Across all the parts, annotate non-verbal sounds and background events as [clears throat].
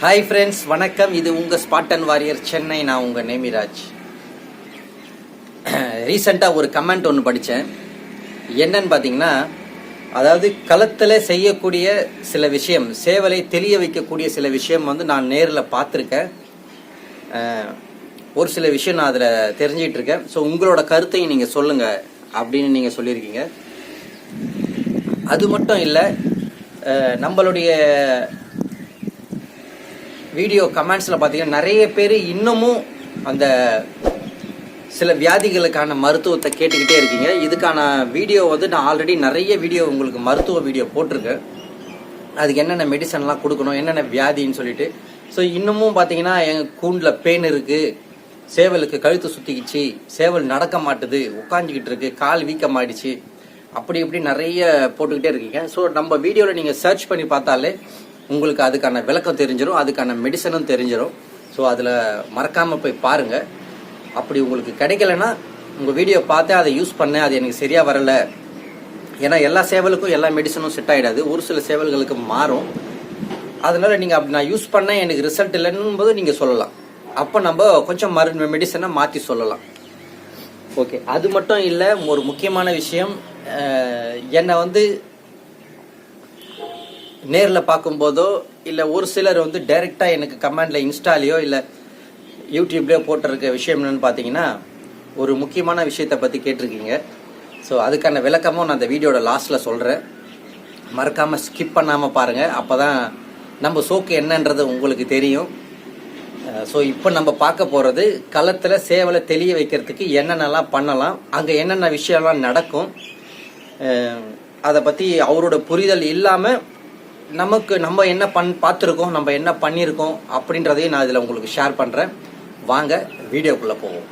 Hi friends வணக்கம். இது உங்கள் ஸ்பாட்டன் வாரியர் சென்னை நான் உங்கள் நேமிராஜ். [clears throat] ரீசெண்டாக ஒரு கமெண்ட் ஒன்று படித்தேன் என்னன்னு பார்த்தீங்கன்னா அதாவது களத்தில் செய்யக்கூடிய சில விஷயம் சேவலை தெரிய வைக்கக்கூடிய சில விஷயம் வந்து நான் நேரில் பார்த்துருக்கேன். ஒரு சில விஷயம் நான் அதில் தெரிஞ்சிகிட்டு இருக்கேன் ஸோ உங்களோட கருத்தையும் நீங்கள் சொல்லுங்கள் அப்படின்னு நீங்கள் சொல்லியிருக்கீங்க. அது மட்டும் இல்லை நம்மளுடைய வீடியோ கமெண்ட்ஸில் பார்த்தீங்கன்னா நிறைய பேர் இன்னமும் அந்த சில வியாதிகளுக்கான மருத்துவத்தை கேட்டுக்கிட்டே இருக்கீங்க. இதுக்கான வீடியோ வந்து நான் ஆல்ரெடி நிறைய வீடியோ உங்களுக்கு மருத்துவ வீடியோ போட்டிருக்கேன். அதுக்கு என்னென்ன மெடிசன்லாம் கொடுக்கணும் என்னென்ன வியாதின்னு சொல்லிட்டு. ஸோ இன்னமும் பார்த்தீங்கன்னா என் கூண்டில் பெயின் இருக்குது சேவலுக்கு கழுத்து சுற்றிக்கிச்சு சேவல் நடக்க மாட்டுது உட்காந்துக்கிட்டு இருக்கு கால் வீக்கமாயிடுச்சு அப்படி இப்படி நிறைய போட்டுக்கிட்டே இருக்கீங்க. ஸோ நம்ம வீடியோவில் நீங்கள் சர்ச் பண்ணி பார்த்தாலே உங்களுக்கு அதுக்கான விளக்கம் தெரிஞ்சிடும் அதுக்கான மெடிசனும் தெரிஞ்சிடும் ஸோ அதில் மறக்காமல் போய் பாருங்கள் அப்படி உங்களுக்கு கிடைக்கலன்னா உங்கள் வீடியோ பார்த்து அதை யூஸ் பண்ணேன் அது எனக்கு சரியாக வரலை. ஏன்னா எல்லா சேவலுக்கும் எல்லா மெடிசனும் செட் ஆகிடாது ஒரு சில சேவல்களுக்கு மாறும். அதனால் நீங்கள் அப்படி நான் யூஸ் பண்ணேன் எனக்கு ரிசல்ட் இல்லைன்னும் போது நீங்கள் சொல்லலாம். அப்போ நம்ம கொஞ்சம் மரு மெடிசனை மாற்றி சொல்லலாம். ஓகே அது மட்டும் இல்லை ஒரு முக்கியமான விஷயம் என்னை வந்து நேரில் பார்க்கும்போதோ இல்லை ஒரு சிலர் வந்து டைரெக்டாக எனக்கு கமெண்டில் இன்ஸ்டாலேயோ இல்லை யூடியூப்லேயோ போட்டிருக்க விஷயம் என்னென்னு பார்த்தீங்கன்னா ஒரு முக்கியமான விஷயத்தை பற்றி கேட்டிருக்கீங்க. ஸோ அதுக்கான விளக்கமும் நான் அந்த வீடியோட லாஸ்ட்டில் சொல்கிறேன் மறக்காமல் ஸ்கிப் பண்ணாமல் பாருங்கள் அப்போ தான் நம்ம சோக்கு என்னன்றது உங்களுக்கு தெரியும். ஸோ இப்போ நம்ம பார்க்க போகிறது களத்தில் சேவலை தெளிய வைக்கிறதுக்கு என்னென்னலாம் பண்ணலாம் அங்கே என்னென்ன விஷயம்லாம் நடக்கும் அதை பற்றி அவரோட புரிதல் இல்லாமல் நமக்கு நம்ம என்ன பண் பார்த்துருக்கோம் நம்ம என்ன பண்ணியிருக்கோம் அப்படின்றதையும் நான் இதில் உங்களுக்கு ஷேர் பண்ணுறேன் வாங்க வீடியோக்குள்ளே போவோம்.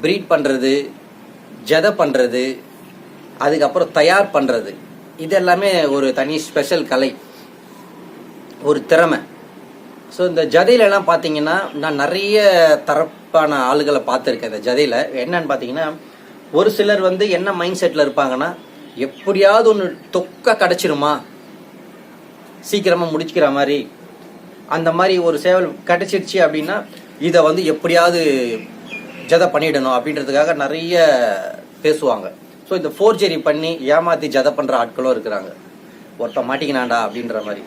ப்ரீட் பண்ணுறது ஜதை பண்ணுறது அதுக்கப்புறம் தயார் பண்ணுறது இது எல்லாமே ஒரு தனி ஸ்பெஷல் கலை. ஒரு திறமை. ஸோ இந்த ஜதையிலலாம் பார்த்தீங்கன்னா நான் நிறைய தரப்பான ஆளுகளை பார்த்துருக்கேன் இந்த ஜதையில். என்னன்னு பார்த்தீங்கன்னா ஒரு சிலர் வந்து என்ன மைண்ட் செட்டில் இருப்பாங்கன்னா எப்படியாவது ஒன்று தொக்க கிடச்சிருமா? சீக்கிரமாக முடிச்சுக்கிற மாதிரி. அந்த மாதிரி ஒரு சேவல் கிடச்சிருச்சு அப்படின்னா இதை வந்து எப்படியாவது ஜதை பண்ணிடணும் அப்படின்றதுக்காக நிறைய பேசுவாங்க. ஸோ இந்த ஃபோர்ஜரி பண்ணி ஏமாத்தி ஜதை பண்ணுற ஆட்களும் இருக்கிறாங்க. ஒருத்தன் மாட்டிக்கினாண்டா அப்படின்ற மாதிரி.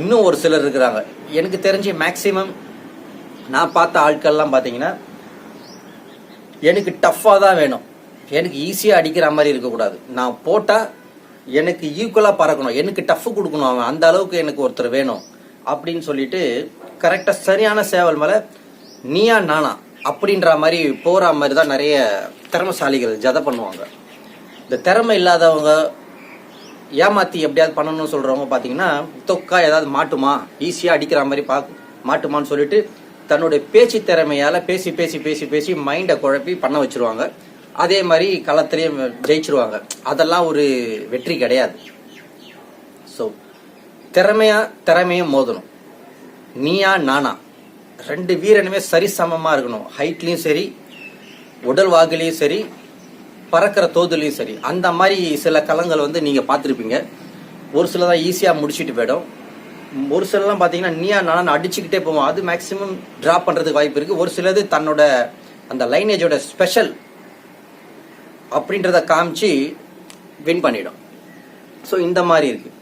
இன்னும் ஒரு சிலர் இருக்கிறாங்க. எனக்கு தெரிஞ்சு மேக்சிமம் நான் பார்த்த ஆட்கள்லாம் பார்த்தீங்கன்னா எனக்கு டஃப்பாக தான் வேணும். எனக்கு ஈஸியாக அடிக்கிற மாதிரி இருக்கக்கூடாது. நான் போட்டால் எனக்கு ஈக்குவலாக பறக்கணும். எனக்கு டஃப் கொடுக்கணும் அவன். அந்த அளவுக்கு எனக்கு ஒருத்தர் வேணும். அப்படின்னு சொல்லிட்டு கரெக்டாக சரியான சேவல் மேலே நீயா நானா அப்படின்ற மாதிரி போகிற மாதிரி தான் நிறைய திறமசாலிகள் ஜதை பண்ணுவாங்க. இந்த திறமை இல்லாதவங்க ஏமாத்தி எப்படியாவது பண்ணணும்னு சொல்றவங்க பார்த்தீங்கன்னா தொக்கா ஏதாவது மாட்டுமா? ஈஸியாக அடிக்கிற மாதிரி பா மாட்டுமான்னு சொல்லிட்டு தன்னுடைய பேச்சு திறமையால பேசி பேசி பேசி பேசி மைண்டை குழப்பி பண்ண வச்சிருவாங்க. அதே மாதிரி களத்திலையும் ஜெயிச்சிருவாங்க. அதெல்லாம் ஒரு வெற்றி கிடையாது. ஸோ திறமையா திறமையும் மோதணும். நீயா நானா? ரெண்டு வீரனுமே சரிசமமா இருக்கணும். ஹைட்லயும் சரி உடல் வாகுலையும் சரி பறக்கிற தோதுலையும் சரி அந்த மாதிரி சில களங்கள் வந்து நீங்கள் பார்த்துருப்பீங்க. ஒரு சில தான் ஈஸியாக முடிச்சுட்டு போயிடும். ஒரு சிலலாம் பார்த்தீங்கன்னா நீயா நான் அடிச்சுக்கிட்டே போவோம். அது மேக்ஸிமம் ட்ராப் பண்ணுறதுக்கு வாய்ப்பு இருக்குது ஒரு சிலது தன்னோட அந்த லைனேஜோட ஸ்பெஷல் அப்படின்றத காமிச்சு வின் பண்ணிடும். ஸோ இந்த மாதிரி இருக்குது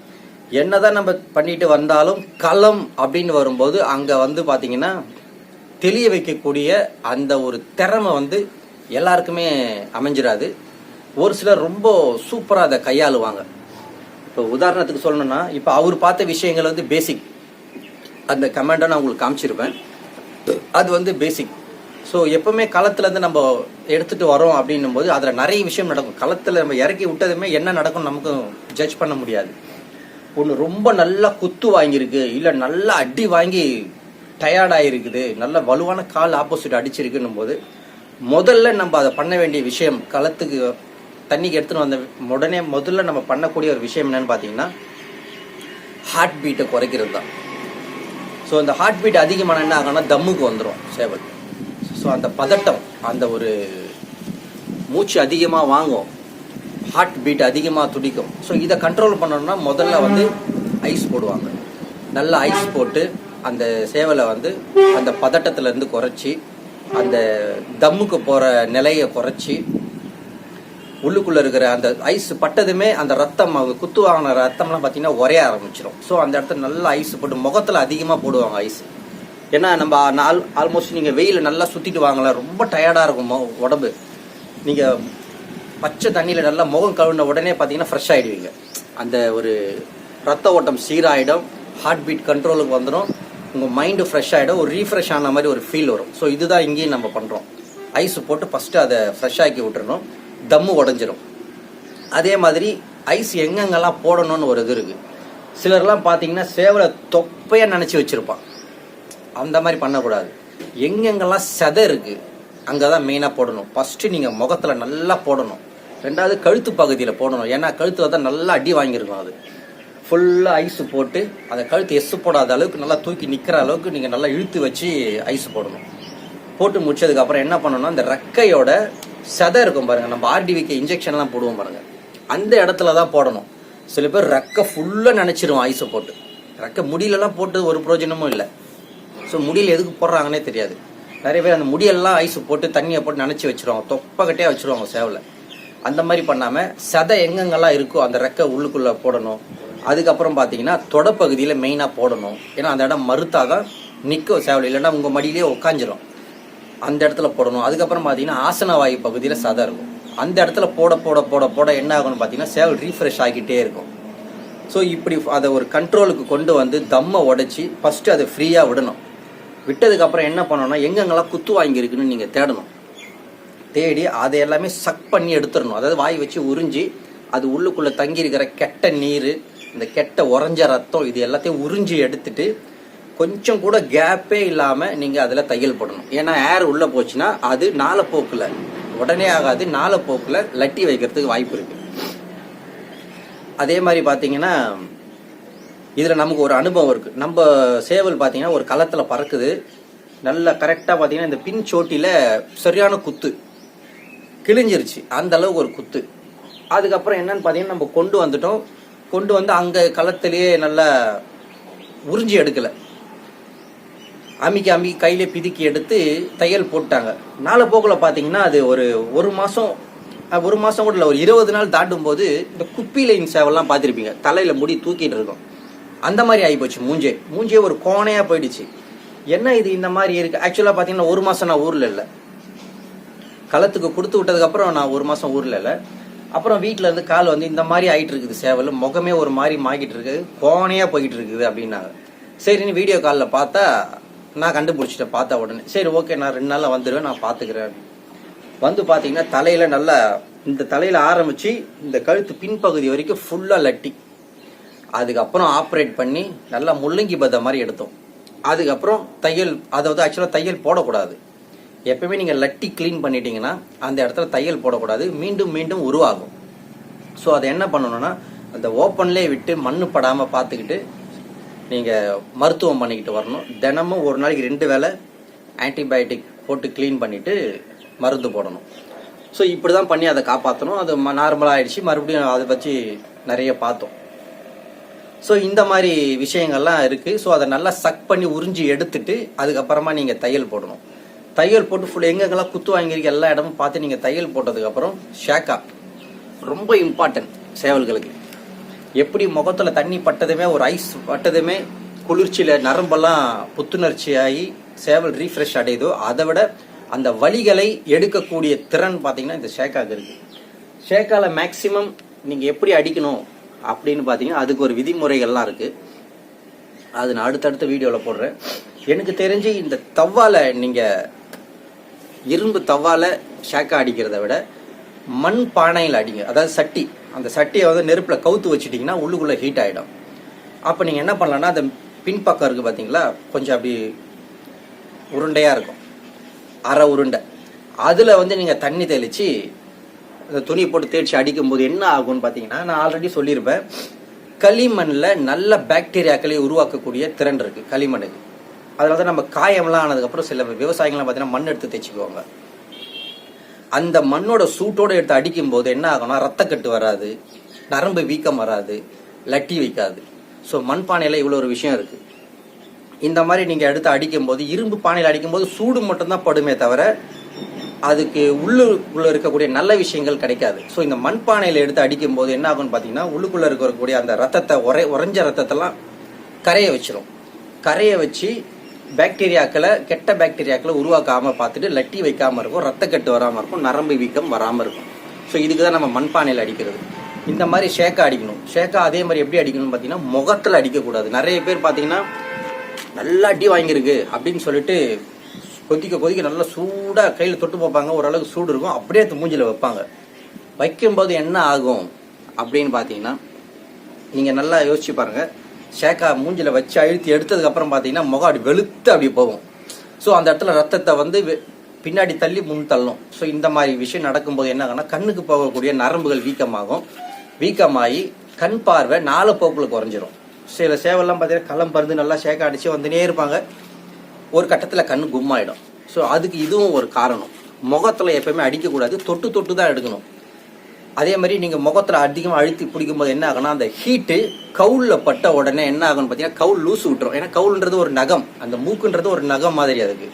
என்னதான் நம்ம பண்ணிட்டு வந்தாலும் களம் அப்படின்னு வரும்போது அங்கே வந்து பார்த்தீங்கன்னா தெளிய வைக்கக்கூடிய அந்த ஒரு திறமை வந்து எல்லாருக்குமே அமைஞ்சிடாது ஒரு சிலர் ரொம்ப சூப்பராக அதை கையாளுவாங்க. இப்போ உதாரணத்துக்கு சொல்லணும்னா இப்போ அவர் பார்த்த விஷயங்கள் வந்து பேசிக் அந்த கமெண்டை நான் உங்களுக்கு காமிச்சிருப்பேன். அது வந்து பேசிக் ஸோ எப்பவுமே களத்துலேருந்து நம்ம எடுத்துட்டு வரோம் அப்படின்னும் போது அதில் நிறைய விஷயம் நடக்கும். களத்தில் நம்ம இறக்கி விட்டதுமே என்ன நடக்கும் நமக்கு ஜட்ஜ் பண்ண முடியாது. ஒன்று ரொம்ப நல்லா குத்து வாங்கியிருக்கு. இல்லை நல்லா அடி வாங்கி டயர்டாகிருக்குது நல்ல வலுவான கால் ஆப்போசிட் அடிச்சிருக்குன்னும் போது முதல்ல நம்ம அதை பண்ண வேண்டிய விஷயம் களத்துக்கு தண்ணிக்கு எடுத்துன்னு வந்த உடனே முதல்ல நம்ம பண்ணக்கூடிய ஒரு விஷயம் என்னன்னு பார்த்தீங்கன்னா ஹார்ட் பீட்டை குறைக்கிறது தான். ஸோ அந்த ஹார்ட் பீட் அதிகமான என்ன ஆகும்னா தம்முக்கு வந்துடும் சேவல். ஸோ அந்த பதட்டம் அந்த ஒரு மூச்சு அதிகமாக வாங்கும். ஹார்ட் பீட் அதிகமாக துடிக்கும். ஸோ இதை கண்ட்ரோல் பண்ணணும்னா முதல்ல வந்து ஐஸ் போடுவாங்க. நல்ல ஐஸ் போட்டு அந்த சேவலை வந்து அந்த பதட்டத்துலேருந்து குறைச்சி அந்த தம்முக்கு போகிற நிலையை குறைச்சி உள்ளுக்குள்ள இருக்கிற அந்த ஐஸ் பட்டதுமே அந்த ரத்தம் அவங்க குத்து வாங்கின ரத்தம்லாம் பார்த்தீங்கன்னா உரைய ஆரம்பிச்சிடும் ஸோ அந்த இடத்துல நல்லா ஐஸ் போட்டு முகத்தில் அதிகமாக போடுவாங்க ஐஸ் ஏன்னா நம்ம நாள் ஆல்மோஸ்ட் நீங்கள் வெயில் நல்லா சுற்றிட்டு வாங்கலாம் ரொம்ப டயர்டாக இருக்கும் மொ- உடம்பு. நீங்கள் பச்சை தண்ணியில் நல்லா முகம் கழுவின உடனே பார்த்தீங்கன்னா ஃப்ரெஷ் ஆகிடுவீங்க அந்த ஒரு ரத்த ஓட்டம் சீராயிடும் ஹார்ட் பீட் கண்ட்ரோலுக்கு வந்துடும் உங்கள் மைண்டு ஃப்ரெஷ் ஆகிடும் ஒரு ரீஃப்ரெஷ் ஆன மாதிரி ஒரு ஃபீல் வரும். ஸோ இதுதான் இங்கேயும் நம்ம பண்ணுறோம் ஐஸ் போட்டு ஃபஸ்ட்டு அதை ஃப்ரெஷ் ஆக்கி விட்டுறணும். தம்மு உடஞ்சிரும். அதே மாதிரி ஐஸ் எங்கெங்கெல்லாம் போடணும்னு ஒரு இது இருக்குது சிலர்லாம் பார்த்தீங்கன்னா சேவலை தொப்பையாக நினச்சி வச்சுருப்பான் அந்த மாதிரி பண்ணக்கூடாது. எங்கெங்கெல்லாம் செதை இருக்குது அங்கே தான் மெயினாக போடணும். ஃபஸ்ட்டு நீங்கள் முகத்தில் நல்லா போடணும். ரெண்டாவது கழுத்து பகுதியில் போடணும். ஏன்னா கழுத்தில் தான் நல்லா அடி வாங்கியிருக்கும் அது. ஃபுல்லாக ஐஸ் போட்டு அந்த கழுத்து எஸ் போடாத அளவுக்கு நல்லா தூக்கி நிற்கிற அளவுக்கு நீங்கள் நல்லா இழுத்து வச்சு ஐஸ் போடணும். போட்டு முடிச்சதுக்கப்புறம் என்ன பண்ணணும்னா அந்த ரெக்கையோட சதை இருக்கும் பாருங்கள் நம்ம ஆர்டிவிக்கு இன்ஜெக்ஷன்லாம் போடுவோம் பாருங்கள் அந்த இடத்துல தான் போடணும். சில பேர் ரெக்கை ஃபுல்லாக நினச்சிருவோம் ஐஸை போட்டு. ரெக்கை முடியலலாம் போட்டு ஒரு பிரயோஜனமும் இல்லை. ஸோ முடியல எதுக்கு போடுறாங்கன்னே தெரியாது. நிறைய பேர் அந்த முடியெல்லாம் ஐஸ் போட்டு தண்ணியை போட்டு நினச்சி வச்சுருவாங்க. தொப்பக்கட்டே வச்சுருவாங்க சேவலை. அந்த மாதிரி பண்ணாமல் சதை எங்கெங்கெல்லாம் இருக்கோ அந்த ரெக்கை உள்ளுக்குள்ளே போடணும். அதுக்கப்புறம் பார்த்தீங்கன்னா தொடப்பகுதியில் மெயினாக போடணும். ஏன்னா அந்த இடம் மறுத்தாதான் நிற்கும் சேவல் இல்லைன்னா உங்கள் மடியிலே உட்காந்துரும் அந்த இடத்துல போடணும். அதுக்கப்புறம் பார்த்தீங்கன்னா ஆசன வாயு பகுதியில் சதை இருக்கும். அந்த இடத்துல போட போட போட போட என்ன ஆகும்னு பார்த்தீங்கன்னா சேவல் ரீஃப்ரெஷ் ஆகிட்டே இருக்கும். ஸோ இப்படி அதை ஒரு கண்ட்ரோலுக்கு கொண்டு வந்து தம்மை உடைச்சி ஃபஸ்ட்டு அதை ஃப்ரீயாக விடணும். விட்டதுக்கப்புறம் என்ன பண்ணணும்னா எங்கெங்கெல்லாம் குத்து வாங்கியிருக்குன்னு நீங்கள் தேடணும். தேடி அதை எல்லாமே சக் பண்ணி எடுத்துடணும். அதாவது வாய் வச்சு உறிஞ்சி அது உள்ளுக்குள்ளே தங்கியிருக்கிற கெட்ட நீர் இந்த கெட்ட உறைஞ்ச ரத்தம் இது எல்லாத்தையும் உறிஞ்சி எடுத்துட்டு கொஞ்சம் கூட கேப்பே இல்லாமல் நீங்கள் அதில் தையல் போடணும். ஏன்னா ஏர் உள்ளே போச்சுன்னா அது நாளப்போக்கில் உடனே ஆகாது நாளப்போக்கில் லட்டி வைக்கிறதுக்கு வாய்ப்பு இருக்குது அதே மாதிரி பார்த்தீங்கன்னா இதில் நமக்கு ஒரு அனுபவம் இருக்குது நம்ம சேவல் பார்த்தீங்கன்னா ஒரு களத்தில் பறக்குது. நல்ல கரெக்டாக பார்த்தீங்கன்னா இந்த பின் சோட்டியில் சரியான குத்து. கிழிஞ்சிருச்சு. அந்த அளவுக்கு ஒரு குத்து. அதுக்கப்புறம் என்னன்னு பார்த்தீங்கன்னா நம்ம கொண்டு வந்துட்டோம். கொண்டு வந்து அங்கே களத்திலேயே நல்லா உறிஞ்சி எடுக்கலை. அமிக்கி அமிக்கி கையிலே பிதுக்கி எடுத்து தையல் போட்டாங்க. நாளை போக்கில் பார்த்தீங்கன்னா அது ஒரு ஒரு மாதம் ஒரு மாதம் கூட இல்லை ஒரு இருபது நாள் தாண்டும் போது இந்த குப்பி லைன் சேவெல்லாம் பார்த்துருப்பீங்க தலையில் முடி தூக்கிட்டு இருக்கும். அந்த மாதிரி ஆகிப்போச்சு மூஞ்சே. மூஞ்சே ஒரு கோணையாக போயிடுச்சு. என்ன இது இந்த மாதிரி இருக்கு? ஆக்சுவலாக பார்த்தீங்கன்னா ஒரு மாதம் நான் ஊரில் இல்லை. களத்துக்கு கொடுத்து விட்டதுக்கப்புறம் நான் ஒரு மாதம் ஊரில் இல்லை. அப்புறம் வீட்டில் இருந்து கால் வந்து இந்த மாதிரி ஆகிட்டு இருக்குது சேவல் முகமே ஒரு மாதிரி மாக்கிட்டு இருக்கு கோணையாக போய்கிட்டு இருக்குது அப்படின்னாங்க. சரின்னு வீடியோ காலில் பார்த்தா நான் கண்டுபிடிச்சிட்டேன் பார்த்தா உடனே. சரி ஓகே நான் ரெண்டு நாளில் வந்துடுவேன் நான் பார்த்துக்கிறேன் வந்து பார்த்தீங்கன்னா தலையில் நல்லா இந்த தலையில் ஆரம்பித்து இந்த கழுத்து பின்பகுதி வரைக்கும் ஃபுல்லாக லட்டி. அதுக்கப்புறம் ஆப்ரேட் பண்ணி நல்லா முள்ளங்கி பத மாதிரி எடுத்தோம். அதுக்கப்புறம் தையல் அதாவது ஆக்சுவலாக தையல் போடக்கூடாது. எப்பவுமே நீங்கள் லட்டி க்ளீன் பண்ணிட்டீங்கன்னா அந்த இடத்துல தையல் போடக்கூடாது. மீண்டும் மீண்டும் உருவாகும். ஸோ அதை என்ன பண்ணணும்னா அந்த ஓப்பன்லேயே விட்டு மண்ணு படாமல் பார்த்துக்கிட்டு நீங்கள் மருத்துவம் பண்ணிக்கிட்டு வரணும். தினமும் ஒரு நாளைக்கு ரெண்டு வேளை ஆன்டிபயோட்டிக் போட்டு க்ளீன் பண்ணிவிட்டு மருந்து போடணும். ஸோ இப்படி தான் பண்ணி அதை காப்பாற்றணும் அது நார்மலாக ஆயிடுச்சு. மறுபடியும் அதை வச்சு நிறைய பார்த்தோம். ஸோ இந்த மாதிரி விஷயங்கள்லாம் இருக்குது ஸோ அதை நல்லா சக் பண்ணி உறிஞ்சி எடுத்துட்டு அதுக்கப்புறமா நீங்கள் தையல் போடணும். தையல் போட்டு ஃபுல் எங்கெங்கெல்லாம் குத்து வாங்கியிருக்க எல்லா இடமும் பார்த்து நீங்கள் தையல் போட்டதுக்கப்புறம் ஷேக்கா. ரொம்ப இம்பார்ட்டன்ட் சேவல்களுக்கு. எப்படி முகத்தில் தண்ணி பட்டதுமே ஒரு ஐஸ் பட்டதுமே குளிர்ச்சியில் நரம்பெல்லாம் புத்துணர்ச்சி ஆகி சேவல் ரீஃப்ரெஷ் அடையுதோ அதை விட அந்த வழிகளை எடுக்கக்கூடிய திறன் பார்த்தீங்கன்னா இந்த ஷேக்காக்கு இருக்குது ஷேக்காவில் மேக்சிமம் நீங்கள் எப்படி அடிக்கணும் அப்படின்னு பார்த்தீங்கன்னா அதுக்கு ஒரு விதிமுறைகள்லாம் இருக்குது அது நான் அடுத்தடுத்த வீடியோவில் போடுறேன். எனக்கு தெரிஞ்சு இந்த தவ்வால நீங்கள் இரும்பு தவால ஷேக்கா அடிக்கிறத விட மண் பானையில் அடிங்க. அதாவது சட்டி. அந்த சட்டியை வந்து நெருப்பில் கவுத்து வச்சிட்டிங்கன்னா உள்ளுக்குள்ளே ஹீட் ஆகிடும் அப்போ நீங்கள் என்ன பண்ணலான்னா அந்த பின்பக்கம் இருக்குது பார்த்தீங்களா கொஞ்சம் அப்படி உருண்டையாக இருக்கும். அரை உருண்டை. அதில் வந்து நீங்கள் தண்ணி தெளித்து அந்த துணி போட்டு தேய்ச்சி அடிக்கும்போது என்ன ஆகும்னு பார்த்தீங்கன்னா நான் ஆல்ரெடி சொல்லியிருப்பேன். களிமண்ணில் நல்ல பாக்டீரியாக்களை உருவாக்கக்கூடிய திறன் இருக்குது களிமண்ணுக்கு. அதில் தான் நம்ம காயம்லாம் ஆனதுக்கப்புறம் சில விவசாயிகள்லாம் பார்த்தீங்கன்னா மண் எடுத்து தைச்சிக்குவாங்க அந்த மண்ணோட சூட்டோட எடுத்து அடிக்கும் போது என்ன ஆகும்னா ரத்தக்கட்டு வராது நரம்பு வீக்கம் வராது லட்டி வைக்காது. ஸோ மண்பானையில் இவ்வளோ ஒரு விஷயம் இருக்கு. இந்த மாதிரி நீங்கள் எடுத்து அடிக்கும்போது இரும்பு பானையில் அடிக்கும்போது சூடு மட்டும்தான் படுமே தவிர அதுக்கு உள்ளுக்குள்ளே இருக்கக்கூடிய நல்ல விஷயங்கள் கிடைக்காது. ஸோ இந்த மண்பானையில் எடுத்து அடிக்கும்போது என்ன ஆகும்னு பார்த்தீங்கன்னா உள்ளுக்குள்ளே இருக்கக்கூடிய அந்த ரத்தத்தை உரை உறைஞ்ச ரத்தத்தெல்லாம் கரைய வச்சிடும் கரைய வச்சு பாக்டீரியாக்களை கெட்ட பாக்டீரியாக்களை உருவாக்காமல் பார்த்துட்டு லட்டி வைக்காமல் இருக்கும் ரத்தக்கட்டு வராமல் இருக்கும் நரம்பு வீக்கம் வராமல் இருக்கும். ஸோ இதுக்கு தான் நம்ம மண்பானையில் அடிக்கிறது. இந்த மாதிரி ஷேக்கா அடிக்கணும். ஷேக்கா அதே மாதிரி எப்படி அடிக்கணும்னு பார்த்தீங்கன்னா முகத்தில் அடிக்கக்கூடாது. நிறைய பேர் பார்த்தீங்கன்னா நல்லா அடி வாங்கியிருக்கு அப்படின்னு சொல்லிட்டு கொதிக்க கொதிக்க நல்லா சூடாக கையில் தொட்டு பார்ப்பாங்க. ஓரளவுக்கு சூடு இருக்கும். அப்படியே மூஞ்சில் வைப்பாங்க. வைக்கும்போது என்ன ஆகும் அப்படின்னு பார்த்தீங்கன்னா நீங்கள் நல்லா யோசிச்சு பாருங்கள் ஷேக்கா மூஞ்சில வச்சு அழுத்தி எடுத்ததுக்கு அப்புறம் பார்த்தீங்கன்னா முகம் அப்படி வெளுத்து அப்படி போகும். ஸோ அந்த இடத்துல ரத்தத்தை வந்து வெ- பின்னாடி தள்ளி முன் தள்ளும் ஸோ இந்த மாதிரி விஷயம் நடக்கும்போது என்ன ஆகும்னா கண்ணுக்கு போகக்கூடிய நரம்புகள் வீக்கமாகும். வீக்கமாகி கண் பார்வை நாலு போக்குல குறைஞ்சிரும். சில சேவெல்லாம் பார்த்தீங்கன்னா களம் பருந்து நல்லா ஷேக்கா அடிச்சு வந்துனே இருப்பாங்க. ஒரு கட்டத்தில் கண் கும்மாயிடும். ஸோ அதுக்கு இதுவும் ஒரு காரணம். முகத்தில் எப்பயுமே அடிக்கக்கூடாது. தொட்டு தொட்டு தான் எடுக்கணும். அதே மாதிரி நீங்கள் முகத்தில் அதிகமாக அழுத்தி பிடிக்கும் போது என்ன ஆகும்னா அந்த ஹீட்டு கவுலில் பட்ட உடனே என்ன ஆகும்னு பார்த்தீங்கன்னா கவுல் லூஸ் விட்டுரும். ஏன்னா கவுல்ன்றது ஒரு நகம். அந்த மூக்குன்றது ஒரு நகம் மாதிரி அதுக்கு.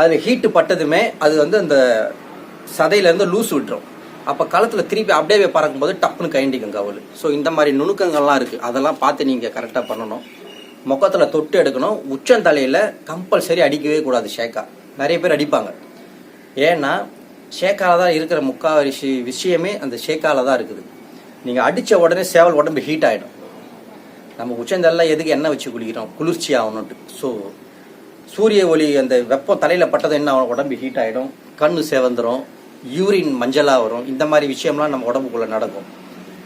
அதில் ஹீட்டு பட்டதுமே அது வந்து அந்த சதையிலேருந்து லூஸ் விட்டுரும். அப்போ களத்தில் திருப்பி அப்படியே பறக்கும்போது டப்புன்னு கைண்டிக்கும் கவுல். ஸோ இந்த மாதிரி நுணுக்கங்கள்லாம் இருக்குது அதெல்லாம் பார்த்து நீங்கள் கரெக்டாக பண்ணணும். முகத்தில் தொட்டு எடுக்கணும். உச்சந்தலையில் கம்பல்சரி அடிக்கவே கூடாது ஷேக்கா நிறைய பேர் அடிப்பாங்க. ஏன்னா ஷேக்கால தான் இருக்கிற முக்காவாசி விஷயமே அந்த ஷேக்கால தான் இருக்குது. நீங்கள் அடித்த உடனே சேவல் உடம்பு ஹீட் ஆகிடும் நம்ம உச்சந்தெல்லாம் எதுக்கு எண்ணெய் வச்சு குளிக்கிறோம்? குளிர்ச்சி ஆகணும்ட்டு ஸோ சூரிய ஒளி அந்த வெப்பம் தலையில் பட்டது என்ன ஆகும்? உடம்பு ஹீட் ஆகிடும் கண்ணு சேவந்துடும் யூரின் மஞ்சளாக வரும். இந்த மாதிரி விஷயம்லாம் நம்ம உடம்புக்குள்ளே நடக்கும்.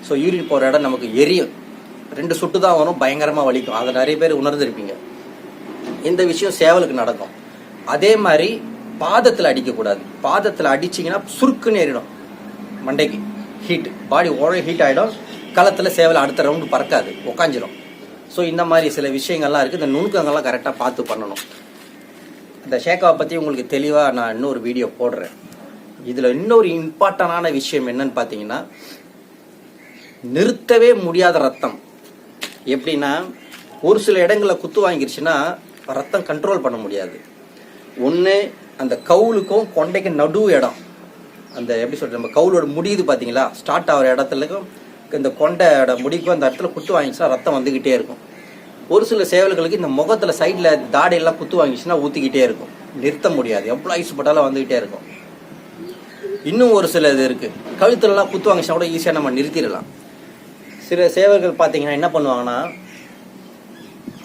ஸோ யூரின் போகிற இடம் நமக்கு எரியும். ரெண்டு சுட்டு தான் வரும். பயங்கரமாக வலிக்கும். அதை நிறைய பேர் உணர்ந்திருப்பீங்க. இந்த விஷயம் சேவலுக்கு நடக்கும். அதே மாதிரி பாதத்தில் அடிக்கக்கூடாது. பாதத்தில் அடிச்சிங்கன்னா சுருக்குன்னு ஏறிடும். மண்டைக்கு. ஹீட் பாடி ஓழ ஹீட் ஆகிடும் களத்தில் சேவல் அடுத்த ரவுண்டு பறக்காது. உக்காஞ்சிரும். ஸோ இந்த மாதிரி சில விஷயங்கள்லாம் இருக்குது இந்த நுணுக்கங்கள்லாம் கரெக்டாக பார்த்து பண்ணணும். இந்த ஷேக்காவை பற்றி உங்களுக்கு தெளிவாக நான் இன்னொரு வீடியோ போடுறேன். இதில் இன்னொரு இம்பார்ட்டண்டான விஷயம் என்னன்னு பார்த்தீங்கன்னா நிறுத்தவே முடியாத ரத்தம். எப்படின்னா ஒரு சில இடங்களில் குத்து வாங்கிருச்சுன்னா ரத்தம் கண்ட்ரோல் பண்ண முடியாது. ஒன்று அந்த கவுலுக்கும் கொண்டைக்கும் நடு இடம். அந்த எப்படி சொல்றது நம்ம கவுலோட முடியுது பார்த்தீங்களா ஸ்டார்ட் ஆகிற இடத்துலக்கும் இந்த கொண்டையோட முடிக்கும் அந்த இடத்துல குத்து வாங்கிச்சுன்னா ரத்தம் வந்துக்கிட்டே இருக்கும். ஒரு சில சேவல்களுக்கு இந்த முகத்தில் சைடில் தாடையெல்லாம் குத்து வாங்கிச்சுன்னா ஊற்றிக்கிட்டே இருக்கும். நிறுத்த முடியாது. எவ்வளோ ஐஸ் போட்டாலும் வந்துக்கிட்டே இருக்கும். இன்னும் ஒரு சில இது இருக்குது கழுத்துலலாம் குத்து வாங்கிச்சுனா கூட ஈஸியாக நம்ம நிறுத்திடலாம். சில சேவல்கள் பார்த்தீங்கன்னா என்ன பண்ணுவாங்கன்னா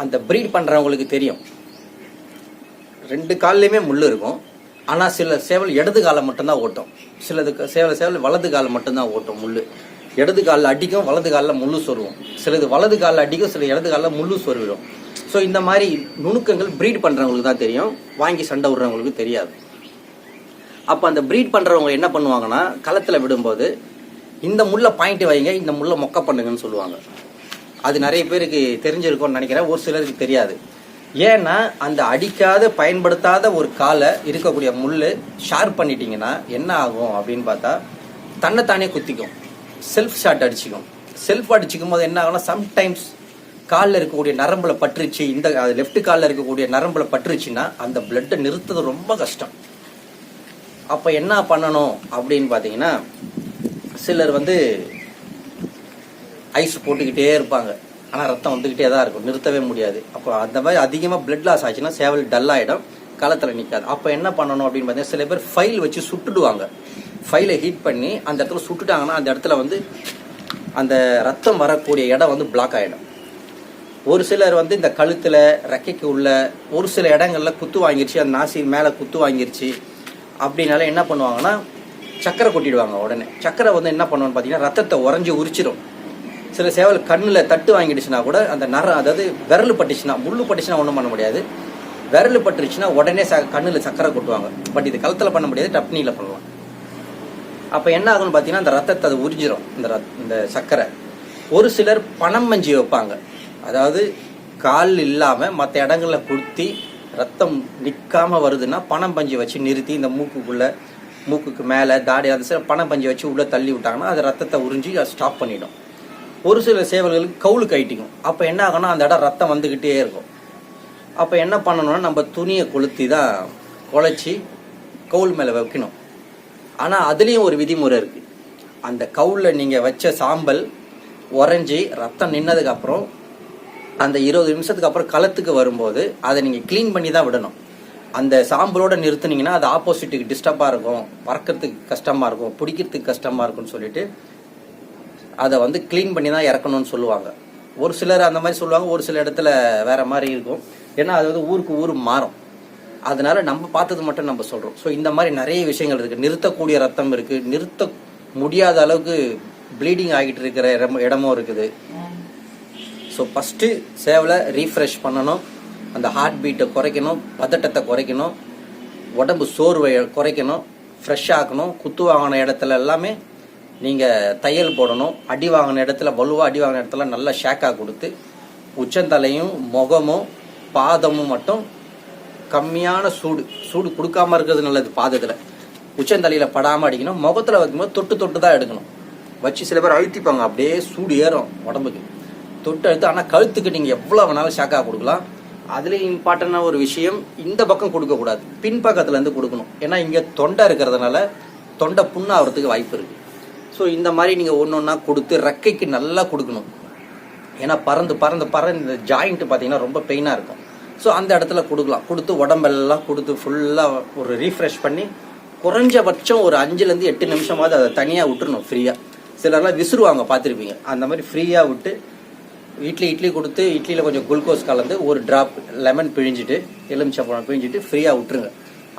அந்த ப்ரீட் பண்ணுறவங்களுக்கு தெரியும். ரெண்டு கால்லையுமே முள் இருக்கும். ஆனால் சில சேவல் இடது காலை மட்டும்தான் ஓட்டும். சிலது சேவல் சேவல் வலது காலை மட்டும்தான் ஓட்டும் முள் இடது காலில் அடிக்கும் வலது காலில் முள்ளு சொருவோம். சிலது வலது காலில் அடிக்கும் சில இடது காலில் முள்ளு சொருவிடும். ஸோ இந்த மாதிரி நுணுக்கங்கள் ப்ரீட் பண்ணுறவங்களுக்கு தான் தெரியும். வாங்கி சண்டை விடுறவங்களுக்கு தெரியாது. அப்போ அந்த ப்ரீட் பண்ணுறவங்க என்ன பண்ணுவாங்கன்னா களத்தில் விடும்போது இந்த முள்ளை பாயிண்ட் வைங்க இந்த முள்ளை மொக்க பண்ணுங்கன்னு சொல்லுவாங்க. அது நிறைய பேருக்கு தெரிஞ்சிருக்கும்னு நினைக்கிறேன். ஒரு சிலருக்கு தெரியாது. ஏன்னா அந்த அடிக்காத பயன்படுத்தாத ஒரு காலை இருக்கக்கூடிய முள் ஷார்ப் பண்ணிட்டீங்கன்னா என்ன ஆகும் அப்படின்னு பார்த்தா தன்னைத்தானே குத்திக்கும். செல்ஃப் ஷாட் அடிச்சுக்கும். செல்ஃப் அடிச்சுக்கும் போது என்ன ஆகும்னா சம்டைம்ஸ் காலில் இருக்கக்கூடிய நரம்பில் பற்றுச்சு இந்த லெஃப்ட் காலில் இருக்கக்கூடிய நரம்பில் பட்டுருச்சுன்னா அந்த பிளட்டை நிறுத்துறது ரொம்ப கஷ்டம். அப்போ என்ன பண்ணணும் அப்படின்னு பார்த்தீங்கன்னா சிலர் வந்து ஐஸ் போட்டுக்கிட்டே இருப்பாங்க. ஆனால் ரத்தம் வந்துக்கிட்டே தான் இருக்கும். நிறுத்தவே முடியாது. அப்போ அந்த மாதிரி அதிகமாக பிளட் லாஸ் ஆச்சுன்னா சேவல் டல் ஆகிடும் களத்தில் நிற்காது அப்போ என்ன பண்ணணும் அப்படின்னு பார்த்தீங்கன்னா சில பேர் ஃபைல் வச்சு சுட்டுடுவாங்க. ஃபைலை ஹீட் பண்ணி அந்த இடத்துல சுட்டுட்டாங்கன்னா அந்த இடத்துல வந்து அந்த ரத்தம் வரக்கூடிய இடம் வந்து பிளாக் ஆகிடும் ஒரு சிலர் வந்து இந்த கழுத்தில் ரெக்கைக்கு உள்ள ஒரு சில இடங்களில் குத்து வாங்கிருச்சு அந்த நாசி மேலே குத்து வாங்கிருச்சு. அப்படின்னால என்ன பண்ணுவாங்கன்னா சக்கரை கொட்டிடுவாங்க உடனே. சக்கரை வந்து என்ன பண்ணுவோன்னு பார்த்தீங்கன்னா ரத்தத்தை உறைஞ்சி உரிச்சிடும் சில சேவல் கண்ணில் தட்டு வாங்கிடுச்சுன்னா கூட அந்த நர அதாவது விரல் பட்டுச்சுன்னா முள்ளு பட்டுச்சுன்னா ஒன்றும் பண்ண முடியாது. விரல் பட்டுருச்சுன்னா உடனே ச கண்ணில் சக்கரை கொட்டுவாங்க. பட் இது கழுத்தில் பண்ண முடியாது டப்னியில் பண்ணலாம் அப்போ என்ன ஆகும்னு பார்த்தீங்கன்னா அந்த ரத்தத்தை அது உறிஞ்சிரும் இந்த ரத் இந்த சக்கரை. ஒரு சிலர் பணம் மஞ்சி வைப்பாங்க. அதாவது கால் இல்லாமல் மற்ற இடங்களில் குத்தி ரத்தம் நிற்காமல் வருதுன்னா பணம் பஞ்சு வச்சு நிறுத்தி இந்த மூக்குக்குள்ளே மூக்குக்கு மேலே தாடி அது சில பணம் பஞ்சு வச்சு உள்ளே தள்ளி விட்டாங்கன்னா அது ரத்தத்தை உறிஞ்சி அதை ஸ்டாப் பண்ணிடும். ஒரு சில சேவல்களுக்கு கவுளு கைட்டிக்கும் அப்போ என்ன ஆகும்னா அந்த இடம் ரத்தம் வந்துக்கிட்டே இருக்கும். அப்போ என்ன பண்ணணும்னா நம்ம துணியை கொளுத்தி தான் குழச்சி கவுல் மேலே வைக்கணும். ஆனால் அதுலேயும் ஒரு விதிமுறை இருக்குது அந்த கவுலில் நீங்கள் வச்ச சாம்பல் உறைஞ்சி ரத்தம் நின்னதுக்கப்புறம் அந்த இருபது நிமிஷத்துக்கு அப்புறம் களத்துக்கு வரும்போது அதை நீங்கள் க்ளீன் பண்ணி தான் விடணும். அந்த சாம்பலோட நிறுத்துனீங்கன்னா அது ஆப்போசிட்டுக்கு டிஸ்டர்பாக இருக்கும். பறக்கிறதுக்கு கஷ்டமாக இருக்கும். பிடிக்கிறதுக்கு கஷ்டமாக இருக்கும்னு சொல்லிட்டு அதை வந்து க்ளீன் பண்ணி தான் இறக்கணும்னு சொல்லுவாங்க. ஒரு சிலர் அந்த மாதிரி சொல்லுவாங்க ஒரு சில இடத்துல வேற மாதிரி இருக்கும். ஏன்னா அது வந்து ஊருக்கு ஊர் மாறும். அதனால நம்ம பார்த்தது மட்டும் நம்ம சொல்கிறோம் ஸோ இந்த மாதிரி நிறைய விஷயங்கள் இருக்குது நிறுத்தக்கூடிய ரத்தம் இருக்குது நிறுத்த முடியாத அளவுக்கு ப்ளீடிங் ஆகிட்டு இருக்கிற இடம் இடமும் இருக்குது. ஸோ ஃபஸ்ட்டு சேவலை ரீஃப்ரெஷ் பண்ணணும். அந்த ஹார்ட் பீட்டை குறைக்கணும். பதட்டத்தை குறைக்கணும். உடம்பு சோர்வை குறைக்கணும். ஃப்ரெஷ் ஆக்கணும். குத்து வாங்கின இடத்துல எல்லாமே நீங்கள் தையல் போடணும். அடி வாங்கின இடத்துல வலுவாக அடி வாங்கின இடத்துல நல்லா ஷேக்காக கொடுத்து உச்சந்தலையும் முகமும் பாதமும் மட்டும் கம்மியான சூடு. சூடு கொடுக்காம இருக்கிறது நல்லது பாதத்தில். உச்சந்தலையில் படாமல் அடிக்கணும். முகத்தில் வைக்கும்போது தொட்டு தொட்டு தான் எடுக்கணும். வச்சு சில பேர் அழுத்திப்பாங்க. அப்படியே சூடு ஏறும் உடம்புக்கு. தொட்டு அழுத்து ஆனால் கழுத்துக்கு நீங்கள் எவ்வளோ வேணாலும் ஷாக்காக கொடுக்கலாம். அதுலேயும் இம்பார்ட்டண்டான ஒரு விஷயம் இந்த பக்கம் கொடுக்கக்கூடாது. பின்பக்கத்துலேருந்து கொடுக்கணும். ஏன்னா இங்கே தொண்டை இருக்கிறதுனால தொண்டை புண்ணாகிறதுக்கு வாய்ப்பு இருக்குது ஸோ இந்த மாதிரி நீங்கள் ஒன்று ஒன்றா கொடுத்து ரெக்கைக்கு நல்லா கொடுக்கணும். ஏன்னா பறந்து பறந்து பறந்து இந்த ஜாயிண்ட்டு பார்த்தீங்கன்னா ரொம்ப பெயினாக இருக்கும். ஸோ அந்த இடத்துல கொடுக்கலாம். கொடுத்து உடம்பெல்லாம் கொடுத்து ஃபுல்லாக ஒரு ரீஃப்ரெஷ் பண்ணி குறைஞ்சபட்சம் ஒரு அஞ்சுலேருந்து எட்டு நிமிஷமாவது அதை தனியாக விட்டுருணும் ஃப்ரீயாக சிலர்லாம் விசிறுவாங்க பார்த்துருப்பீங்க. அந்த மாதிரி ஃப்ரீயாக விட்டு இட்லி இட்லி கொடுத்து இட்லியில் கொஞ்சம் குளுக்கோஸ் கலந்து ஒரு ட்ராப் லெமன் பிழிஞ்சிட்டு எலுமிச்சப்பழம் பிழிஞ்சிட்டு ஃப்ரீயாக விட்டுருங்க.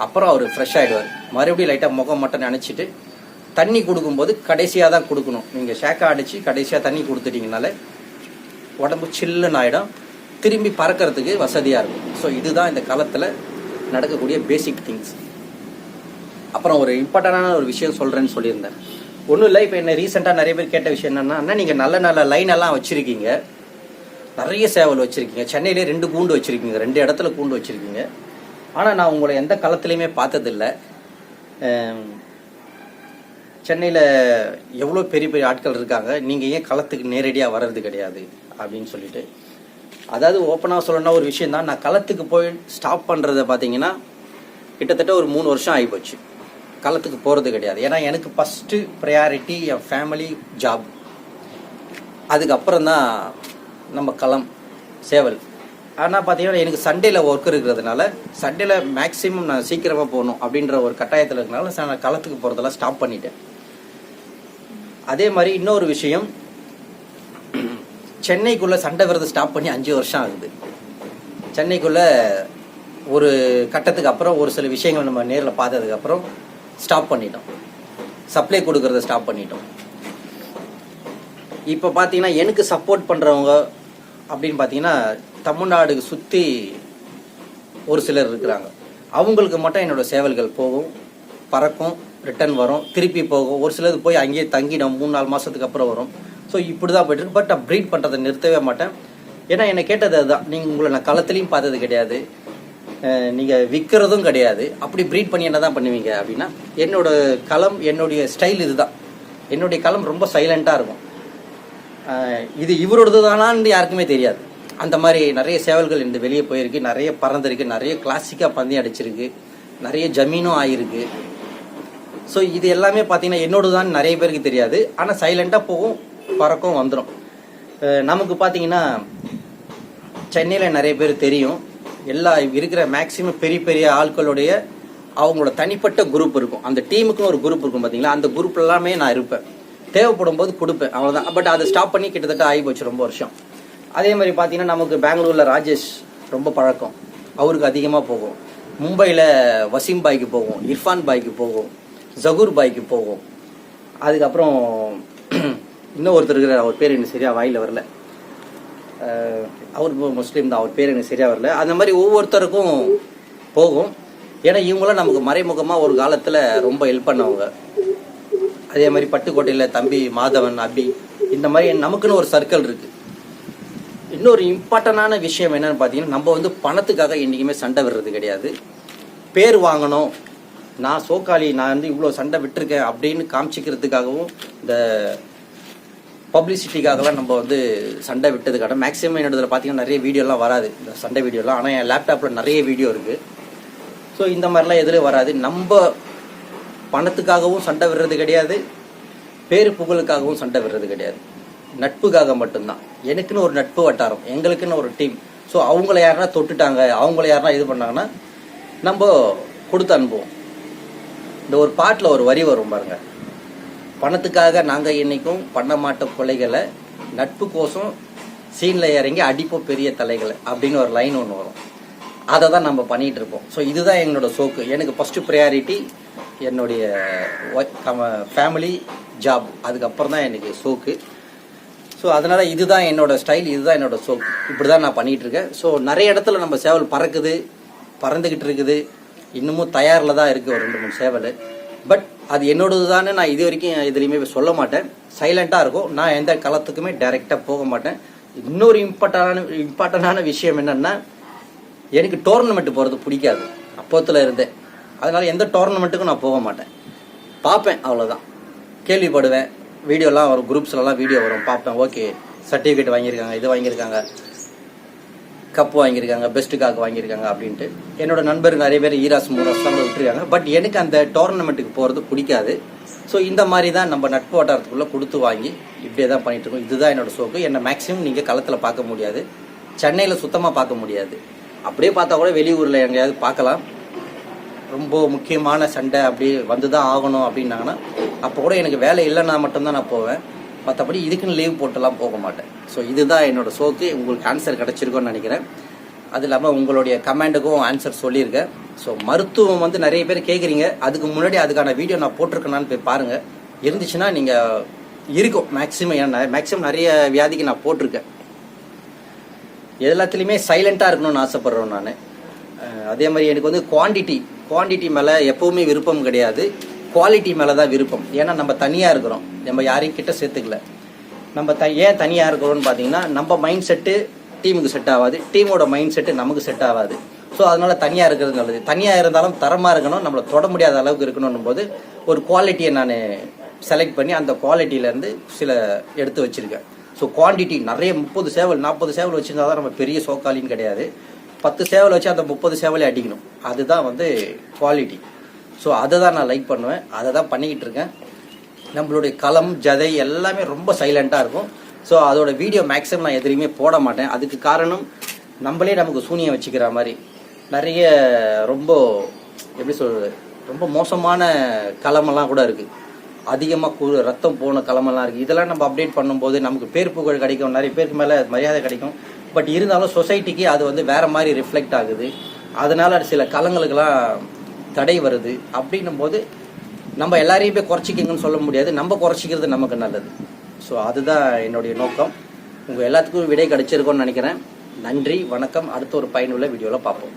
அப்புறம் அவர் ஃப்ரெஷ் ஆகிடுவார் மறுபடியும் லைட்டாக முகம் மட்டும் நினச்சிட்டு தண்ணி கொடுக்கும்போது கடைசியாக தான் கொடுக்கணும். நீங்கள் ஷேக்கா அடித்து கடைசியாக தண்ணி கொடுத்துட்டிங்கனாலே உடம்பு சில்லுன்னு ஆகிடும் திரும்பி பறக்கிறதுக்கு வசதியாக இருக்கும். ஸோ இதுதான் இந்த காலத்தில் நடக்கக்கூடிய பேசிக் திங்ஸ் அப்புறம் ஒரு இம்பார்ட்டண்டான ஒரு விஷயம் சொல்கிறேன்னு சொல்லியிருந்தேன். ஒன்றும் இல்லை இப்போ என்ன ரீசெண்டாக நிறைய பேர் கேட்ட விஷயம் என்னென்னா அண்ணா நீங்கள் நல்ல நல்ல லைன் எல்லாம் வச்சுருக்கீங்க. நிறைய சேவல் வச்சுருக்கீங்க. சென்னையிலே ரெண்டு கூண்டு வச்சுருக்கீங்க. ரெண்டு இடத்துல கூண்டு வச்சுருக்கீங்க. ஆனால் நான் உங்களை எந்த காலத்துலேயுமே பார்த்ததில்ல. சென்னையில் எவ்வளோ பெரிய பெரிய ஆட்கள் இருக்காங்க நீங்கள் ஏன் களத்துக்கு நேரடியாக வர்றது கிடையாது அப்படின்னு சொல்லிட்டு. அதாவது ஓப்பனாக சொல்லணும்னா ஒரு விஷயம் தான் நான் களத்துக்கு போய் ஸ்டாப் பண்ணுறத பார்த்தீங்கன்னா கிட்டத்தட்ட ஒரு மூணு வருஷம் ஆகிப்போச்சு. களத்துக்கு போகிறது கிடையாது. ஏன்னா எனக்கு ஃபஸ்ட்டு ப்ரையாரிட்டி என் ஃபேமிலி ஜாப் அதுக்கப்புறம் தான் நம்ம களம் சேவல். ஆனால் பார்த்தீங்கன்னா எனக்கு சண்டேல ஒர்க் இருக்கிறதுனால சண்டேல மேக்ஸிமம் நான் சீக்கிரமாக போகணும் அப்படின்ற ஒரு கட்டாயத்தில் இருக்கிறனால நான் களத்துக்கு போகிறதெல்லாம் ஸ்டாப் பண்ணிட்டேன். அதே மாதிரி இன்னொரு விஷயம். சென்னைக்குள்ளே சண்டை விரத ஸ்டாப் பண்ணி அஞ்சு வருஷம் ஆகுது. சென்னைக்குள்ளே ஒரு கட்டத்துக்கு அப்புறம் ஒரு சில விஷயங்கள் நம்ம நேரில் பார்த்ததுக்கப்புறம் ஸ்டாப் பண்ணிட்டோம். சப்ளை கொடுக்கறத ஸ்டாப் பண்ணிட்டோம். இப்போ பார்த்தீங்கன்னா எனக்கு சப்போர்ட் பண்ணுறவங்க அப்படின்னு பார்த்தீங்கன்னா தமிழ்நாடுக்கு சுற்றி ஒரு சிலர் இருக்கிறாங்க. அவங்களுக்கு மட்டும் என்னோடய சேவல்கள் போகும் பறக்கும். ரிட்டர்ன் வரும். திருப்பி போகும். ஒரு சிலது போய் அங்கேயே தங்கிடும். மூணு நாலு மாதத்துக்கு அப்புறம் வரும். ஸோ இப்படி தான் போயிட்டு பட் நான் ப்ரீட் பண்ணுறதை நிறுத்தவே மாட்டேன். ஏன்னா என்னை கேட்டது அதுதான். நீங்கள் உங்களை நான் களத்துலையும் பார்த்தது கிடையாது. நீங்கள் விற்கிறதும் கிடையாது. அப்படி ப்ரீட் பண்ணி என்ன தான் பண்ணுவீங்க அப்படின்னா என்னோட களம் என்னுடைய ஸ்டைல் இதுதான். என்னுடைய களம் ரொம்ப சைலண்ட்டாக இருக்கும். இது இவரோடது தானான்னு யாருக்குமே தெரியாது. அந்த மாதிரி நிறைய சேவல்கள் இந்த வெளியே போயிருக்கு. நிறைய பறந்துருக்கு. நிறைய கிளாசிக்காக பந்தயம் அடிச்சிருக்கு. நிறைய ஜமீனும் ஆயிருக்கு. ஸோ இது எல்லாமே பார்த்தீங்கன்னா என்னோட தான் நிறைய பேருக்கு தெரியாது. ஆனால் சைலண்ட்டாக போகும் பறக்கும் வந்துடும் நமக்கு பார்த்தீங்கன்னா சென்னையில் நிறைய பேர் தெரியும். எல்லா இருக்கிற மேக்சிமம் பெரிய பெரிய ஆட்களுடைய அவங்களோட தனிப்பட்ட குரூப் இருக்கும். அந்த டீமுக்குன்னு ஒரு குரூப் இருக்கும் பார்த்தீங்களா அந்த குரூப் எல்லாமே நான் இருப்பேன். தேவைப்படும் போது கொடுப்பேன் அவ்வளோதான் பட் அதை ஸ்டாப் பண்ணி கிட்டத்தட்ட ஆகி போச்சு ரொம்ப வருஷம். அதே மாதிரி பார்த்தீங்கன்னா நமக்கு பெங்களூரில் ராஜேஷ் ரொம்ப பழக்கம். அவருக்கு அதிகமாக போகும். மும்பையில் வசீம் பாய்க்கு போகும் இர்ஃபான் பாய்க்கு போகும். ஜகூர் பாய்க்கு போகும் அதுக்கப்புறம் [clears throat] இன்னும் ஒருத்தர் இருக்கிறார் அவர் பேர் எனக்கு சரியாக வாயில் வரல. அவர் முஸ்லீம் தான் அவர் பேர் எனக்கு சரியாக வரல. அந்த மாதிரி ஒவ்வொருத்தருக்கும் போகும். ஏன்னா இவங்களாம் நமக்கு மறைமுகமாக ஒரு காலத்தில் ரொம்ப ஹெல்ப் பண்ணவங்க. அதே மாதிரி பட்டுக்கோட்டையில் தம்பி மாதவன் அபி இந்த மாதிரி நமக்குன்னு ஒரு சர்க்கிள் இருக்குது இன்னொரு இம்பார்ட்டண்டான விஷயம் என்னன்னு பார்த்தீங்கன்னா நம்ம வந்து பணத்துக்காக என்றைக்குமே சண்டை விடுறது கிடையாது. பேர் வாங்கணும் நான் சோக்காளி நான் வந்து இவ்வளோ சண்டை விட்டுருக்கேன் அப்படின்னு காமிச்சிக்கிறதுக்காகவும் இந்த பப்ளிசிட்டிக்காகலாம் நம்ம வந்து சண்டை விட்டதுக்காக மேக்ஸிமம் என்னோட பார்த்தீங்கன்னா நிறைய வீடியோலாம் வராது. இந்த சண்டை வீடியோலாம் ஆனால் என் லேப்டாப்பில் நிறைய வீடியோ இருக்குது ஸோ இந்த மாதிரிலாம் எதிரே வராது. நம்ம பணத்துக்காகவும் சண்டை விடுறது கிடையாது. பேரு புகழுக்காகவும் சண்டை விடுறது கிடையாது. நட்புக்காக மட்டும்தான். எனக்குன்னு ஒரு நட்பு வட்டாரம். எங்களுக்குன்னு ஒரு டீம் ஸோ அவங்கள யாருன்னா தொட்டுட்டாங்க அவங்கள யாருன்னா இது பண்ணாங்கன்னா நம்ம கொடுத்து அனுப்புவோம். இந்த ஒரு பாட்டில் ஒரு வரி வரும் பாருங்க. பணத்துக்காக நாங்கள் என்றைக்கும் பண்ண மாட்டோம் கொலைகளை நட்பு கோசம் சீனில் இறங்கி அடிப்போம் பெரிய தலைகளை அப்படின்னு ஒரு லைன் ஒன்று வரும். அதை தான் நம்ம பண்ணிகிட்டு இருப்போம். ஸோ இதுதான் என்னோட சோக்கு. எனக்கு ஃபஸ்ட்டு ப்ரையாரிட்டி என்னுடைய ஃபேமிலி ஜாப் அதுக்கப்புறம் தான் எனக்கு சோக்கு. ஸோ அதனால் இதுதான் என்னோட ஸ்டைல் இதுதான் என்னோட சோக் இப்படி தான் நான் பண்ணிகிட்ருக்கேன் இருக்கேன். ஸோ நிறைய இடத்துல நம்ம சேவல் பறக்குது பறந்துக்கிட்டு இருக்குது. இன்னமும் தயாரில் தான் இருக்குது ஒரு ரெண்டு மூணு சேவல். பட் அது என்னோடது தானே நான் இது வரைக்கும் எதுலையுமே சொல்ல மாட்டேன். சைலண்ட்டாக இருக்கும். நான் எந்த களத்துக்குமே டைரெக்டாக போக மாட்டேன். இன்னொரு இம்பார்ட்டண்டான இம்பார்ட்டண்டான விஷயம் என்னென்னா எனக்கு டோர்னமெண்ட் போகிறது பிடிக்காது. அப்போத்தில் இருந்தேன் அதனால் எந்த டோர்னமெண்ட்டுக்கும் நான் போக மாட்டேன். பார்ப்பேன் அவ்வளோதான் கேள்விப்படுவேன். வீடியோலாம் வரும். குரூப்ஸ்லலாம் வீடியோ வரும். பார்ப்பேன். ஓகே சர்டிஃபிகேட் வாங்கியிருக்காங்க இது வாங்கியிருக்காங்க. கப் வாங்கியிருக்காங்க பெஸ்ட் காக்கு வாங்கியிருக்காங்க அப்படின்ட்டு. என்னோட நண்பர் நிறைய பேர் ஈராஸ் மூராஸ்லாம் விட்டுருக்காங்க. பட் எனக்கு அந்த டோர்னமெண்ட்டுக்கு போகிறது பிடிக்காது. ஸோ இந்த மாதிரி தான் நம்ம நட்பு வட்டாரத்துக்குள்ளே கொடுத்து வாங்கி இப்படியே தான் பண்ணிகிட்டு இருக்கோம். இதுதான் என்னோட சோக்கு. என்னை மேக்ஸிமம் நீங்கள் களத்தில் பார்க்க முடியாது. சென்னையில் சுத்தமாக பார்க்க முடியாது. அப்படியே பார்த்தா கூட வெளியூரில் எங்கேயாவது பார்க்கலாம். ரொம்ப முக்கியமான சண்டை அப்படி வந்து தான் ஆகணும் அப்படின்னாங்கன்னா அப்போ கூட எனக்கு வேலை இல்லைன்னா மட்டும்தான் நான் போவேன். மற்றபடி இதுக்குன்னு லீவ் போட்டுலாம் போக மாட்டேன். ஸோ இதுதான் என்னோட ஷோக்கு உங்களுக்கு ஆன்சர் கிடச்சிருக்கோன்னு நினைக்கிறேன். அது இல்லாமல் உங்களுடைய கமெண்டுக்கும் ஆன்சர் சொல்லியிருக்கேன். ஸோ மருத்துவம் வந்து நிறைய பேர் கேட்குறீங்க அதுக்கு முன்னாடி அதுக்கான வீடியோ நான் போட்டிருக்கேனான்னு போய் பாருங்கள் இருந்துச்சுன்னா நீங்கள் இருக்கும். மேக்ஸிமம் ஏன்னா மேக்ஸிமம் நிறைய வியாதிக்கு நான் போட்டிருக்கேன். எல்லாத்துலேயுமே சைலண்ட்டாக இருக்கணும்னு ஆசைப்பட்றேன் நான். அதே மாதிரி எனக்கு வந்து குவாண்டிட்டி குவாண்டிட்டி மேலே எப்பவுமே விருப்பம் கிடையாது. குவாலிட்டி மேலே தான் விருப்பம். ஏன்னா நம்ம தனியாக இருக்கிறோம். நம்ம யாரையும் கிட்ட சேர்த்துக்கல. நம்ம த ஏன் தனியாக இருக்கிறோம்னு பார்த்தீங்கன்னா நம்ம மைண்ட் செட்டு டீமுக்கு செட் ஆகாது. டீமோட மைண்ட் செட்டு நமக்கு செட் ஆகாது. ஸோ அதனால தனியாக இருக்கிறது நல்லது. தனியாக இருந்தாலும் தரமாக இருக்கணும். நம்மளை தொட முடியாத அளவுக்கு இருக்கணும் போது ஒரு குவாலிட்டியை நான் செலக்ட் பண்ணி அந்த குவாலிட்டியிலேருந்து சில எடுத்து வச்சுருக்கேன். ஸோ குவாண்டிட்டி நிறைய முப்பது சேவல் நாற்பது சேவல் வச்சிருந்தா தான் நம்ம பெரிய சோக்காலின்னு கிடையாது. பத்து சேவல் வச்சு அந்த முப்பது சேவலே அடிக்கணும். அதுதான் வந்து குவாலிட்டி ஸோ அதை தான் நான் லைக் பண்ணுவேன். அதை தான் பண்ணிக்கிட்டு இருக்கேன். நம்மளுடைய களம் ஜதை எல்லாமே ரொம்ப சைலண்ட்டாக இருக்கும். ஸோ அதோட வீடியோ மேக்ஸிமம் நான் எதுலையுமே போட மாட்டேன். அதுக்கு காரணம் நம்மளே நமக்கு சூனியம் வச்சுக்கிற மாதிரி. நிறைய ரொம்ப எப்படி சொல்கிறது ரொம்ப மோசமான களமெல்லாம் கூட இருக்குது அதிகமாக கு ரத்தம் போன களமெல்லாம் இருக்குது இதெல்லாம் நம்ம அப்டேட் பண்ணும்போது நமக்கு பேர் புகழ் கிடைக்கும். நிறைய பேருக்கு மேலே மரியாதை கிடைக்கும். பட் இருந்தாலும் சொசைட்டிக்கு அது வந்து வேறு மாதிரி ரிஃப்ளெக்ட் ஆகுது. அதனால் சில களங்களுக்கெல்லாம் தடை வருது. அப்படின்னும் போது நம்ம எல்லாரையும் போய் குறைச்சிக்கிங்கன்னு சொல்ல முடியாது. நம்ம குறைச்சிக்கிறது நமக்கு நல்லது. ஸோ அதுதான் என்னுடைய நோக்கம். உங்கள் எல்லாத்துக்கும் விடை கிடைச்சிருக்கோன்னு நினைக்கிறேன். நன்றி வணக்கம். அடுத்த ஒரு பயனுள்ள வீடியோவில் பார்ப்போம்.